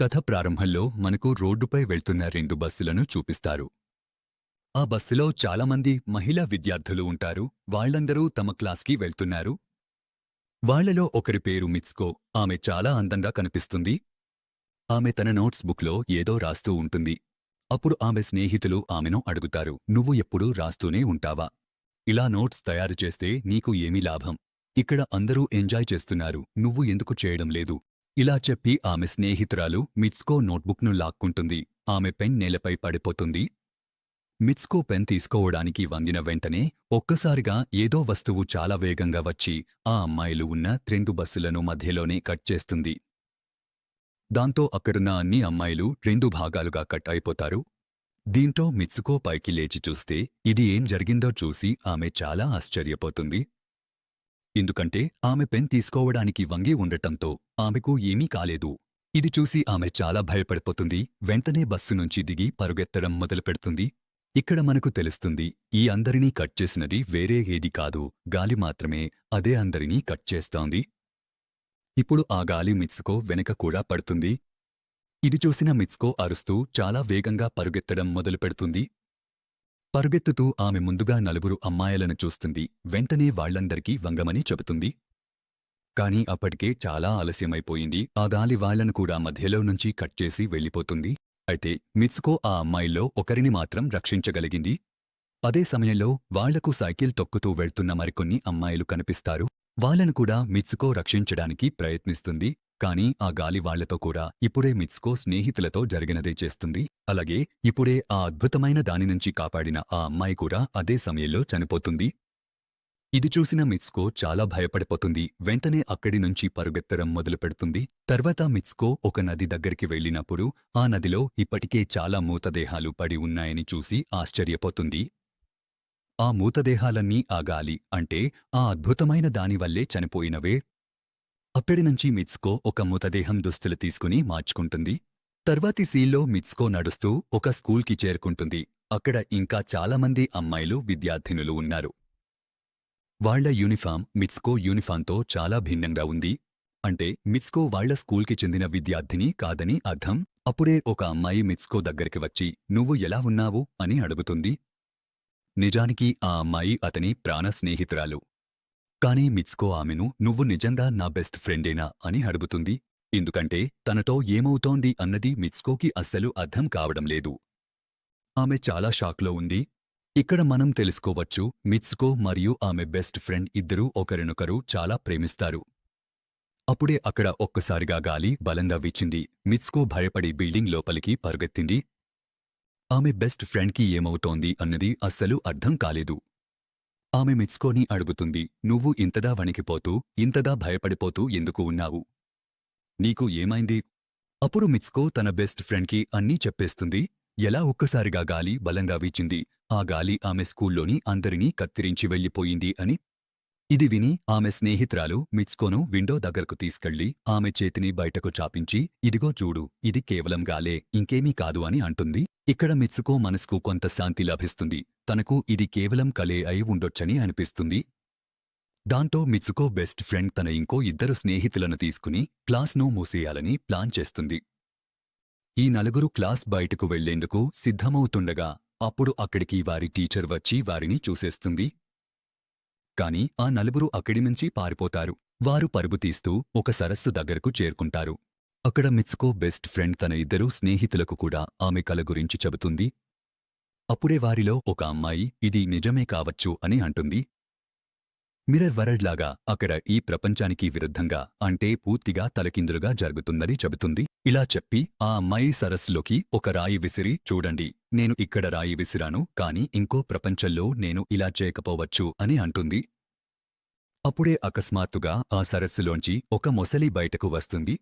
కథ ప్రారంభంలో మనకు రోడ్డుపై వెళ్తున్న రెండు బస్సులను చూపిస్తారు. ఆ బస్సులో చాలామంది మహిళా విద్యార్థులు ఉంటారు. వాళ్ళందరూ తమ క్లాస్కి వెళ్తున్నారు. వాళ్ళలో ఒకరి పేరు మిత్స్కో. ఆమె చాలా అందంగా కనిపిస్తుంది. ఆమె తన నోట్స్ బుక్లో ఏదో రాస్తూ ఉంటుంది. అప్పుడు ఆమె స్నేహితులు ఆమెను అడుగుతారు. నువ్వు ఎప్పుడూ రాస్తూనే ఉంటావా? ఇలా నోట్స్ తయారు చేస్తే నీకు ఏమీ లాభం. ఇక్కడ అందరూ ఎంజాయ్ చేస్తున్నారు. నువ్వు ఎందుకు చేయడం లేదు? ఇలా చెప్పి ఆమె స్నేహితురాలు మిట్స్కో నోట్బుక్ను లాక్కుంటుంది. ఆమె పెన్ నేలపై పడిపోతుంది. మిత్స్కో పెన్ తీసుకోవడానికి వందిన వెంటనే ఒక్కసారిగా ఏదో వస్తువు చాలా వేగంగా వచ్చి ఆ అమ్మాయిలు ఉన్న రెండు బస్సులను మధ్యలోనే కట్ చేస్తుంది. దాంతో అక్కడున్న అన్ని అమ్మాయిలు రెండు భాగాలుగా కట్ అయిపోతారు. దీంతో మిత్సుకో పైకి లేచి చూస్తే ఇది ఏం జరిగిందో చూసి ఆమె చాలా ఆశ్చర్యపోతుంది. ఎందుకంటే ఆమె పెన్ తీసుకోవడానికి వంగి ఉండటంతో ఆమెకు ఏమీ కాలేదు. ఇది చూసి ఆమె చాలా భయపడిపోతుంది. వెంటనే బస్సు నుంచి దిగి పరుగెత్తడం మొదలుపెడుతుంది. ఇక్కడ మనకు తెలుస్తుంది ఈ అందరినీ కట్ చేసినది వేరే ఏది కాదు. గాలి మాత్రమే అదే అందరినీ కట్ చేస్తోంది. ఇప్పుడు ఆ గాలి మిత్సుకో వెనక కూడా పడుతుంది. ఇది చూసిన మిత్స్కో అరుస్తూ చాలా వేగంగా పరుగెత్తడం మొదలుపెడుతుంది. పరుగెత్తుతూ ఆమె ముందుగా నలుగురు అమ్మాయిలను చూస్తుంది. వెంటనే వాళ్ళందరికీ వంగమని చెబుతుంది. కాని అప్పటికే చాలా ఆలస్యమైపోయింది. ఆ గాలి వాళ్ళను కూడా మధ్యలో నుంచి కట్ చేసి వెళ్ళిపోతుంది. అయితే మిత్సుకో ఆ అమ్మాయిల్లో ఒకరిని మాత్రం రక్షించగలిగింది. అదే సమయంలో వాళ్ళకు సైకిల్ తొక్కుతూ వెళ్తున్న మరికొన్ని అమ్మాయిలు కనిపిస్తారు. వాళ్ళను కూడా మిత్సుకో రక్షించడానికి ప్రయత్నిస్తుంది. కానీ ఆ గాలి వాళ్ళతో కూడా ఇప్పుడే మిత్స్కో స్నేహితులతో జరిగినదే చేస్తుంది. అలాగే ఇప్పుడే ఆ అద్భుతమైన దాని నుంచి కాపాడిన ఆ అమ్మాయి కూడా అదే సమయంలో చనిపోతుంది. ఇది చూసిన మిత్స్కో చాలా భయపడిపోతుంది. వెంటనే అక్కడి నుంచి పరుగెత్తడం మొదలుపెడుతుంది. తర్వాత మిత్స్కో ఒక నది దగ్గరికి వెళ్ళినప్పుడు ఆ నదిలో ఇప్పటికే చాలా మూతదేహాలు పడి ఉన్నాయని చూసి ఆశ్చర్యపోతుంది. ఆ మూతదేహాలన్నీ ఆ గాలి అంటే ఆ అద్భుతమైన దానివల్లే చనిపోయినవే అక్కడి నుంచి మిత్స్కో ఒక మృతదేహం దుస్తులు తీసుకుని మార్చుకుంటుంది. తర్వాతి సీల్లో మిత్స్కో నడుస్తూ ఒక స్కూల్కి చేరుకుంటుంది. అక్కడ ఇంకా చాలామంది అమ్మాయిలు విద్యార్థినులు ఉన్నారు. వాళ్ళ యూనిఫామ్ మిత్స్కో యూనిఫామ్తో చాలా భిన్నంగా ఉంది. అంటే మిత్స్కో వాళ్ళ స్కూల్కి చెందిన విద్యార్థిని కాదని అర్థం. అప్పుడే ఒక అమ్మాయి మిత్స్కో దగ్గరికి వచ్చి నువ్వు ఎలా ఉన్నావు? అని అడుగుతుంది. నిజానికి ఆ అమ్మాయి అతని ప్రాణ స్నేహితురాలు. కానీ మిత్స్కో ఆమెను నువ్వు నిజంగా నా బెస్ట్ ఫ్రెండేనా అని అడుగుతుంది. ఎందుకంటే తనతో ఏమవుతోంది అన్నది మిత్స్కోకి అస్సలు అర్థం కావడం లేదు. ఆమె చాలా షాక్లో ఉంది. ఇక్కడ మనం తెలుసుకోవచ్చు మిత్స్కో మరియు ఆమె బెస్ట్ ఫ్రెండ్ ఇద్దరూ ఒకరినొకరు చాలా ప్రేమిస్తారు. అప్పుడే అక్కడ ఒక్కసారిగా గాలి బలంగా వీచింది. మిత్స్కో భయపడి బిల్డింగ్ లోపలికి పరుగెత్తింది. ఆమె బెస్ట్ ఫ్రెండ్కి ఏమవుతోంది అన్నది అస్సలు అర్థం కాలేదు. ఆమె మిత్స్కోని అడుగుతుంది నువ్వు ఇంతదా వణికిపోతూ ఇంతదా భయపడిపోతూ ఎందుకు ఉన్నావు? నీకు ఏమైంది? అప్పుడు మిత్స్కో తన బెస్ట్ ఫ్రెండ్కి అన్నీ చెప్పేస్తుంది. ఎలా ఒక్కసారిగా గాలి బలంగా వీచింది. ఆ గాలి ఆమె స్కూల్లోని అందరినీ కత్తిరించి వెళ్ళిపోయింది అని. ఇది విని ఆమె స్నేహితురాలు మిత్స్కోను విండో దగ్గరకు తీసుకెళ్ళి ఆమె చేతిని బయటకు చాపించి ఇదిగో చూడు ఇది కేవలం గాలే ఇంకేమీ కాదు అని అంటుంది. ఇక్కడ మిత్సుకో మనసుకు కొంత శాంతి లభిస్తుంది. తనకు ఇది కేవలం కలే అయి ఉండొచ్చని అనిపిస్తుంది. దాంతో మిత్సుకో బెస్ట్ ఫ్రెండ్ తన ఇంకో ఇద్దరు స్నేహితులను తీసుకుని క్లాస్ను మూసేయాలని ప్లాన్ చేస్తుంది. ఈ నలుగురు క్లాస్ బయటకు వెళ్ళేందుకు సిద్ధమవుతుండగా అప్పుడు అక్కడికి వారి టీచర్ వచ్చి వారిని చూసేస్తుంది. కాని ఆ నలుగురు అక్కడి నుంచి పారిపోతారు. వారు పరుగు తీస్తూ ఒక సరస్సు దగ్గరకు చేరుకుంటారు. అక్కడ మిత్స్కో బెస్ట్ ఫ్రెండ్ తన ఇద్దరు స్నేహితులకు కూడా ఆమె కల గురించి చెబుతుంది. అప్పుడే వారిలో ఒక అమ్మాయి ఇది నిజమే కావచ్చు అని అంటుంది. మిరర్ వరల్డ్లాగా అక్కడ ఈ ప్రపంచానికి విరుద్ధంగా అంటే పూర్తిగా తలకిందులుగా జరుగుతుందని చెబుతుంది. ఇలా చెప్పి ఆ అమ్మాయి సరస్సులోకి ఒక రాయి విసిరి చూడండి నేను ఇక్కడ రాయి విసిరాను కాని ఇంకో ప్రపంచంలో నేను ఇలా చేయకపోవచ్చు అని అంటుంది. అప్పుడే అకస్మాత్తుగా ఆ సరస్సులోంచి ఒక మొసలి బయటకు వస్తుంది.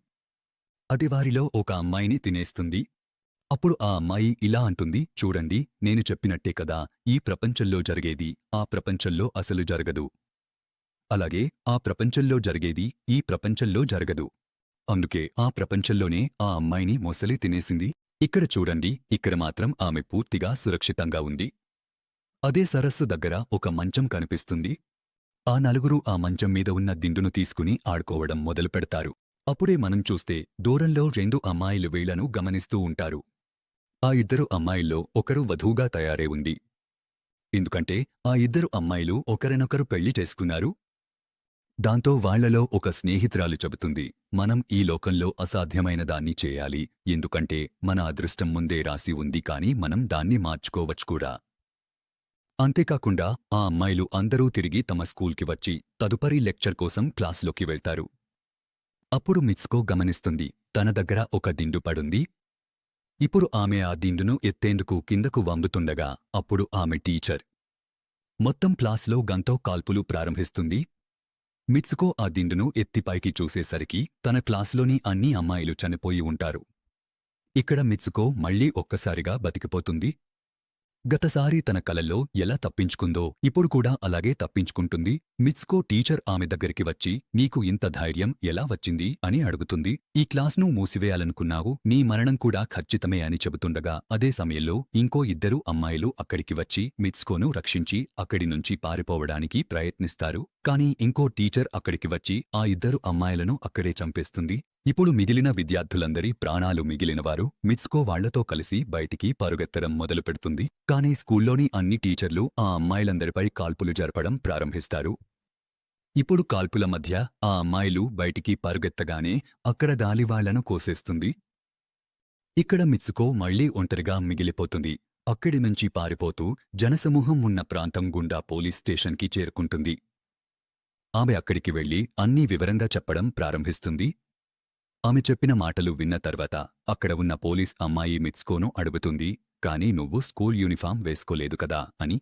అటివారిలో ఒక అమ్మాయిని తినేస్తుంది. అప్పుడు ఆ అమ్మాయి ఇలా అంటుంది చూడండి నేను చెప్పినట్టే కదా ఈ ప్రపంచంలో జరిగేది ఆ ప్రపంచంలో అసలు జరగదు. అలాగే ఆ ప్రపంచంలో జరిగేది ఈ ప్రపంచంలో జరగదు. అందుకే ఆ ప్రపంచంలోనే ఆ అమ్మాయిని మొసలి తినేసింది. ఇక్కడ చూడండి ఇక్కడ మాత్రం ఆమె పూర్తిగా సురక్షితంగా ఉంది. అదే సరస్సు దగ్గర ఒక మంచం కనిపిస్తుంది. ఆ నలుగురు ఆ మంచం మీద ఉన్న దిండును తీసుకుని ఆడుకోవడం మొదలుపెడతారు. అప్పుడే మనం చూస్తే దూరంలో రెండు అమ్మాయిలు వీళ్ళను గమనిస్తూ ఉంటారు. ఆ ఇద్దరు అమ్మాయిల్లో ఒకరు వధువుగా తయారై ఉంది. ఎందుకంటే ఆ ఇద్దరు అమ్మాయిలు ఒకరినొకరు పెళ్ళి చేసుకున్నారు. దాంతో వాళ్ళలో ఒక స్నేహితురాలు చెబుతుంది మనం ఈ లోకంలో అసాధ్యమైన దాన్ని చేయాలి ఎందుకంటే మన అదృష్టం ముందే రాసి ఉంది కాని మనం దాన్ని మార్చుకోవచ్చు కూడా. అంతేకాకుండా ఆ అమ్మాయిలు అందరూ తిరిగి తమ స్కూల్కి వచ్చి తదుపరి లెక్చర్ కోసం క్లాసులోకి వెళ్తారు. అప్పుడు మిత్స్కో గమనిస్తుంది తన దగ్గర ఒక దిండు పడుంది. ఇప్పుడు ఆమె ఆ దిండును ఎత్తేందుకు కిందకు వంగుతుండగా అప్పుడు ఆమె టీచర్. మొత్తం క్లాస్లో గంతో కాల్పులు ప్రారంభిస్తుంది. మిత్సుకో ఆ దిండును ఎత్తిపైకి చూసేసరికి తన క్లాసులోని అన్ని అమ్మాయిలు చనిపోయి ఉంటారు. ఇక్కడ మిత్సుకో మళ్ళీ ఒక్కసారిగా బతికిపోతుంది. గతసారి తన కలల్లో ఎలా తప్పించుకుందో ఇప్పుడు కూడా అలాగే తప్పించుకుంటుంది. మిత్స్కో టీచర్ ఆమె దగ్గరికి వచ్చి నీకు ఇంత ధైర్యం ఎలా వచ్చింది? అని అడుగుతుంది. ఈ క్లాస్ను మూసివేయాలనుకున్నావు నీ మరణం కూడా ఖచ్చితమే అని చెబుతుండగా అదే సమయంలో ఇంకో ఇద్దరు అమ్మాయిలు అక్కడికి వచ్చి మిత్స్కోను రక్షించి అక్కడి నుంచి పారిపోవడానికి ప్రయత్నిస్తారు. కానీ ఇంకో టీచర్ అక్కడికి వచ్చి ఆ ఇద్దరు అమ్మాయిలను అక్కడే చంపేస్తుంది. ఇప్పుడు మిగిలిన విద్యార్థులందరి ప్రాణాలు మిగిలినవారు మిత్స్కో వాళ్ళతో కలిసి బయటికి పరుగెత్తడం మొదలుపెడుతుంది కానీ స్కూల్లోని అన్ని టీచర్లు ఆ అమ్మాయిలందరిపై కాల్పులు జరపడం ప్రారంభిస్తారు. ఇప్పుడు కాల్పుల మధ్య ఆ అమ్మాయిలు బయటికి పరుగెత్తగానే అక్కడ దాలివాళ్ళను కోసేస్తుంది. ఇక్కడ మిత్స్కో మళ్ళీ ఒంటరిగా మిగిలిపోతుంది. అక్కడి నుంచి పారిపోతూ జనసమూహం ఉన్న ప్రాంతం గుండా పోలీస్ స్టేషన్కి చేరుకుంటుంది. ఆమె అక్కడికి వెళ్ళి అన్నీ వివరంగా చెప్పడం ప్రారంభిస్తుంది. ఆమె చెప్పిన మాటలు విన్న తర్వాత అక్కడ ఉన్న పోలీస్ అమ్మాయి మిత్స్కోను అడుగుతుంది కాని నువ్వు స్కూల్ యూనిఫామ్ వేసుకోలేదు కదా అని.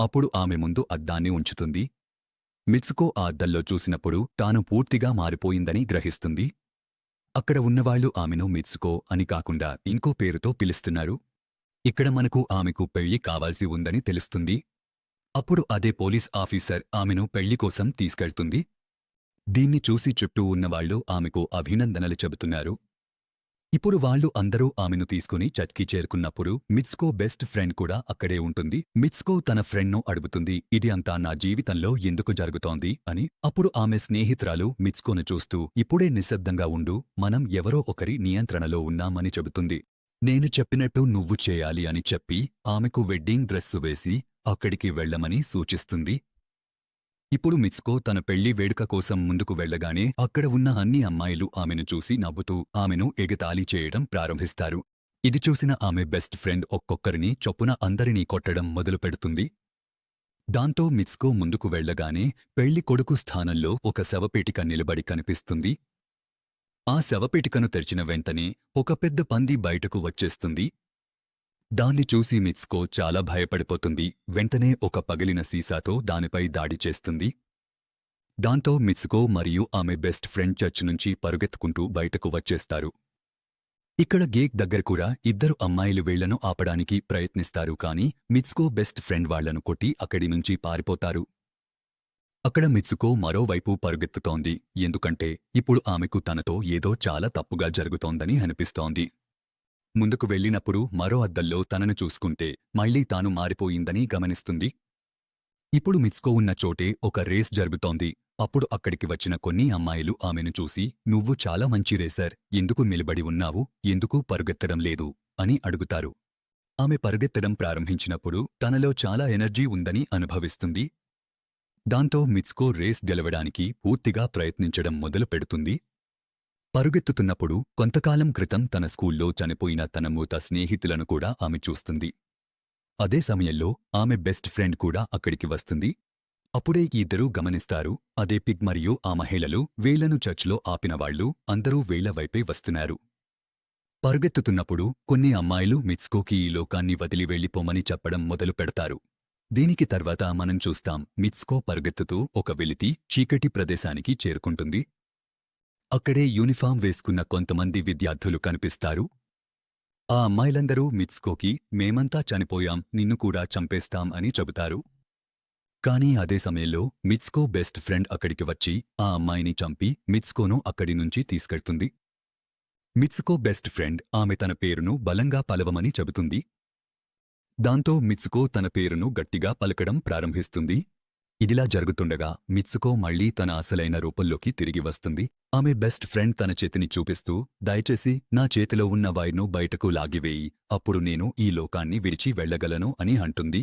అప్పుడు ఆమె ముందు అద్దాన్ని ఉంచుతుంది. మిత్సుకో ఆ అద్దంలో చూసినప్పుడు తాను పూర్తిగా మారిపోయిందని గ్రహిస్తుంది. అక్కడ ఉన్నవాళ్ళు ఆమెను మిత్సుకో అని కాకుండా ఇంకో పేరుతో పిలుస్తున్నారు. ఇక్కడ మనకు ఆమెకు పెళ్ళి కావాల్సి ఉందని తెలుస్తుంది. అప్పుడు అదే పోలీస్ ఆఫీసర్ ఆమెను పెళ్ళి కోసం తీసుకెళ్తుంది. దీన్ని చూసి చుట్టూ ఉన్నవాళ్ళు ఆమెకు అభినందనలు చెబుతున్నారు. ఇప్పుడు వాళ్ళు అందరూ ఆమెను తీసుకుని చట్కి చేరుకున్నప్పుడు మిత్స్కో బెస్ట్ ఫ్రెండ్ కూడా అక్కడే ఉంటుంది. మిత్స్కో తన ఫ్రెండ్ను అడుగుతుంది ఇది అంతా నా జీవితంలో ఎందుకు జరుగుతోంది? అని. అప్పుడు ఆమె స్నేహితురాలు మిత్స్కోను చూస్తూ ఇప్పుడే నిశ్శబ్దంగా ఉండు మనం ఎవరో ఒకరి నియంత్రణలో ఉన్నామని చెబుతుంది. నేను చెప్పినట్టు నువ్వు చేయాలి అని చెప్పి ఆమెకు వెడ్డింగ్ డ్రెస్సు వేసి అక్కడికి వెళ్ళమని సూచిస్తుంది. ఇప్పుడు మిత్స్కో తన పెళ్ళి వేడుక కోసం ముందుకు వెళ్ళగానే అక్కడ ఉన్న అన్ని అమ్మాయిలు ఆమెను చూసి నవ్వుతూ ఆమెను ఎగతాళి చేయడం ప్రారంభిస్తారు. ఇది చూసిన ఆమె బెస్ట్ ఫ్రెండ్ ఒక్కొక్కరిని చొప్పున అందరినీ కొట్టడం మొదలుపెడుతుంది దాంతో మిత్స్కో ముందుకు వెళ్ళగానే పెళ్ళి కొడుకు స్థానంలో ఒక శవపేటిక నిలబడి కనిపిస్తుంది. ఆ శవపేటికను తెరిచిన వెంటనే ఒక పెద్ద పంది బయటకు వచ్చేస్తుంది. దాన్ని చూసి మిత్స్కో చాలా భయపడిపోతుంది. వెంటనే ఒక పగిలిన సీసాతో దానిపై దాడి చేస్తుంది. దాంతో మిత్స్కో మరియు ఆమె బెస్ట్ ఫ్రెండ్ చర్చ్ నుంచి పరుగెత్తుకుంటూ బయటకు వచ్చేస్తారు. ఇక్కడ గేక్ దగ్గర కూడా ఇద్దరు అమ్మాయిలు వీళ్ళను ఆపడానికి ప్రయత్నిస్తారు కానీ మిత్స్కో బెస్ట్ ఫ్రెండ్ వాళ్ళను కొట్టి అక్కడి నుంచి పారిపోతారు. అక్కడ మిత్సుకో మరోవైపు పరుగెత్తుతోంది. ఎందుకంటే ఇప్పుడు ఆమెకు తనతో ఏదో చాలా తప్పుగా జరుగుతోందని అనిపిస్తోంది. ముందుకు వెళ్ళినప్పుడు మరో అద్దల్లో తనను చూసుకుంటే మళ్ళీ తాను మారిపోయిందని గమనిస్తుంది. ఇప్పుడు మిత్సుకో ఉన్న చోటే ఒక రేస్ జరుగుతోంది. అప్పుడు అక్కడికి వచ్చిన కొన్ని అమ్మాయిలు ఆమెను చూసి నువ్వు చాలా మంచి రేసర్. ఎందుకు నిలబడి ఉన్నావు? ఎందుకు పరుగెత్తడం లేదు? అని అడుగుతారు. ఆమె పరుగెత్తడం ప్రారంభించినప్పుడు తనలో చాలా ఎనర్జీ ఉందని అనుభవిస్తుంది. దాంతో మిత్స్కో రేస్ గెలవడానికి పూర్తిగా ప్రయత్నించడం మొదలు పెడుతుంది పరుగెత్తుతున్నప్పుడు కొంతకాలం క్రితం తన స్కూల్లో చనిపోయిన తన మూత స్నేహితులను కూడా ఆమె చూస్తుంది. అదే సమయంలో ఆమె బెస్ట్ ఫ్రెండ్ కూడా అక్కడికి వస్తుంది. అప్పుడే ఇద్దరూ గమనిస్తారు అదే పిగ్ మరియు ఆ మహిళలు వేలను చర్చ్లో ఆపినవాళ్ళు అందరూ వేళ్ళ వైపే వస్తున్నారు. పరుగెత్తుతున్నప్పుడు కొన్ని అమ్మాయిలు మిత్స్కోకి ఈ లోకాన్ని వదిలి వెళ్ళిపోమని చెప్పడం మొదలు పెడతారు దీనికి తర్వాత మనం చూస్తాం మిత్స్కో పరుగెత్తుతూ ఒక వెలితి చీకటి ప్రదేశానికి చేరుకుంటుంది. అక్కడే యూనిఫామ్ వేసుకున్న కొంతమంది విద్యార్థులు కనిపిస్తారు. ఆ అమ్మాయిలందరూ మిత్స్కోకి మేమంతా చనిపోయాం నిన్ను కూడా చంపేస్తాం అని చెబుతారు. కానీ అదే సమయంలో మిత్స్కో బెస్ట్ ఫ్రెండ్ అక్కడికి వచ్చి ఆ అమ్మాయిని చంపి మిత్స్కోను అక్కడి నుంచి తీసుకెళ్తుంది. మిత్స్కో బెస్ట్ ఫ్రెండ్ ఆమె తన పేరును బలంగా పలవమని చెబుతుంది. దాంతో మిత్స్కో తన పేరును గట్టిగా పలకడం ప్రారంభిస్తుంది. ఇదిలా జరుగుతుండగా మిత్సుకో మళ్ళీ తన అసలైన రూపంలోకి తిరిగి వస్తుంది. ఆమె బెస్ట్ ఫ్రెండ్ తన చేతిని చూపిస్తూ దయచేసి నా చేతిలో ఉన్న వైర్ను బయటకు లాగివేయి అప్పుడు నేను ఈ లోకాన్ని విడిచి వెళ్ళగలను అని అంటుంది.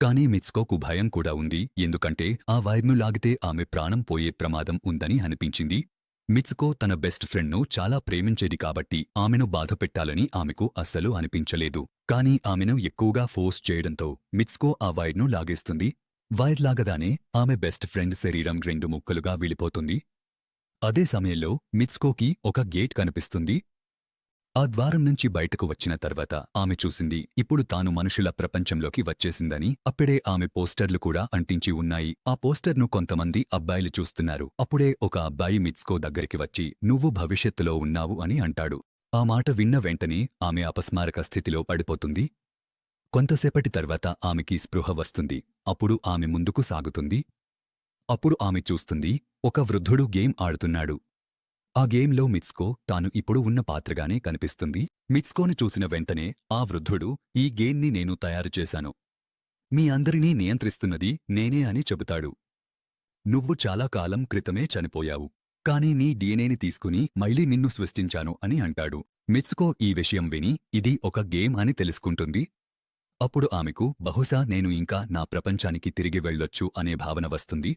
కానీ మిత్స్కోకు భయం కూడా ఉంది. ఎందుకంటే ఆ వైర్ను లాగితే ఆమె ప్రాణం పోయే ప్రమాదం ఉందని అనిపించింది. మిత్సుకో తన బెస్ట్ ఫ్రెండ్ను చాలా ప్రేమించేది కాబట్టి ఆమెను బాధపెట్టాలని ఆమెకు అస్సలు అనిపించలేదు. కానీ ఆమెను ఎక్కువగా ఫోర్స్ చేయడంతో మిత్స్కో ఆ వైర్ను లాగేస్తుంది. వైర్ లాగగానే ఆమె బెస్ట్ ఫ్రెండ్ శరీరం రెండు ముక్కలుగా విడిపోతుంది. అదే సమయంలో మిత్స్కోకి ఒక గేట్ కనిపిస్తుంది. ఆ ద్వారం నుంచి బయటకు వచ్చిన తర్వాత ఆమె చూసింది ఇప్పుడు తాను మనుషుల ప్రపంచంలోకి వచ్చేసిందని. అప్పుడే ఆమె పోస్టర్లు కూడా అంటించి ఉన్నాయి. ఆ పోస్టర్ను కొంతమంది అబ్బాయిలు చూస్తున్నారు. అప్పుడే ఒక అబ్బాయి మిత్స్కో దగ్గరికి వచ్చి నువ్వు భవిష్యత్తులో ఉన్నావు అని అంటాడు. ఆ మాట విన్న వెంటనే ఆమె అపస్మారక స్థితిలో పడిపోతుంది. కొంతసేపటి తర్వాత ఆమెకి స్పృహ వస్తుంది. అప్పుడు ఆమె ముందుకు సాగుతుంది. అప్పుడు ఆమె చూస్తుంది ఒక వృద్ధుడు గేమ్ ఆడుతున్నాడు. ఆ గేమ్లో మిత్స్కో తాను ఇప్పుడు ఉన్న పాత్రగానే కనిపిస్తుంది. మిత్స్కోను చూసిన వెంటనే ఆ వృద్ధుడు ఈ గేమ్ని నేను తయారు చేశాను. మీ అందరినీ నియంత్రిస్తున్నది నేనే అని చెబుతాడు. నువ్వు చాలా కాలం క్రితమే చనిపోయావు. కానీ నీ డిఎన్ఏని తీసుకుని మళ్ళీ నిన్ను సృష్టించాను అని అంటాడు. మిత్స్కో ఈ విషయం విని ఇది ఒక గేమ్ అని తెలుసుకుంటుంది. అప్పుడు ఆమెకు బహుశా నేను ఇంకా నా ప్రపంచానికి తిరిగి వెళ్ళొచ్చు అనే భావన వస్తుంది.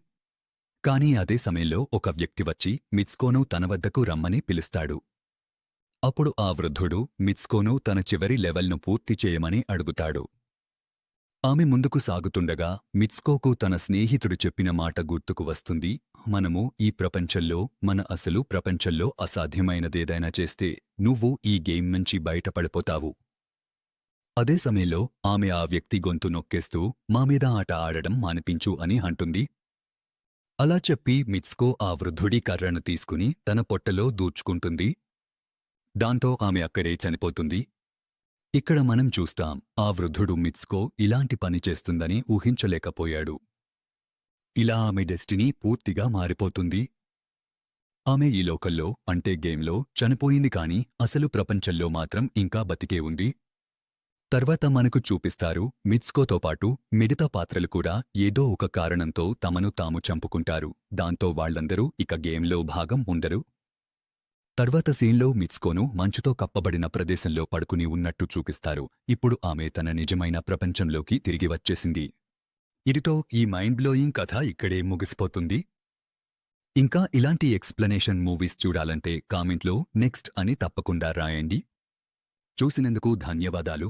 కానీ అదే సమయంలో ఒక వ్యక్తి వచ్చి మిత్స్కోను తన వద్దకు రమ్మని పిలుస్తాడు. అప్పుడు ఆ వృద్ధుడు మిత్స్కోను తన చివరి లెవెల్ను పూర్తి చేయమని అడుగుతాడు. ఆమె ముందుకు సాగుతుండగా మిత్స్కోకు తన స్నేహితుడు చెప్పిన మాట గుర్తుకు వస్తుంది. మనము ఈ ప్రపంచంలో మన అసలు ప్రపంచంలో అసాధ్యమైనదేదైనా చేస్తే నువ్వు ఈ గేమ్ నుంచి బయటపడిపోతావు. అదే సమయంలో ఆమె ఆ వ్యక్తి గొంతు నొక్కేస్తూ మా మీద ఆట ఆడడం మానిపించు అని అంటుంది. అలా చెప్పి మిత్స్కో ఆ వృద్ధుడి కర్రను తీసుకుని తన పొట్టలో దూర్చుకుంటుంది. దాంతో ఆమె అక్కడే చనిపోతుంది. ఇక్కడ మనం చూస్తాం ఆ వృద్ధుడు మిత్స్కో ఇలాంటి పని చేస్తుందని ఊహించలేకపోయాడు. ఇలా ఆమె డెస్టినీ పూర్తిగా మారిపోతుంది. ఆమె ఈ లోకల్లో అంటే గేమ్లో చనిపోయింది కాని అసలు ప్రపంచంలో మాత్రం ఇంకా బతికే ఉంది. తర్వాత మనకు చూపిస్తారు మిత్స్కోతో పాటు మిగతా పాత్రలు కూడా ఏదో ఒక కారణంతో తమను తాము చంపుకుంటారు. దాంతో వాళ్ళందరూ ఇక గేమ్లో భాగం ఉండరు. తర్వాత సీన్లో మిత్స్కోను మంచుతో కప్పబడిన ప్రదేశంలో పడుకుని ఉన్నట్టు చూపిస్తారు. ఇప్పుడు ఆమె తన నిజమైన ప్రపంచంలోకి తిరిగి వచ్చేసింది. ఇదితో ఈ మైండ్ బ్లోయింగ్ కథ ఇక్కడే ముగిసిపోతుంది. ఇంకా ఇలాంటి ఎక్స్ప్లెనేషన్ మూవీస్ చూడాలంటే కామెంట్లో నెక్స్ట్ అని తప్పకుండా రాయండి. చూసినందుకు ధన్యవాదాలు.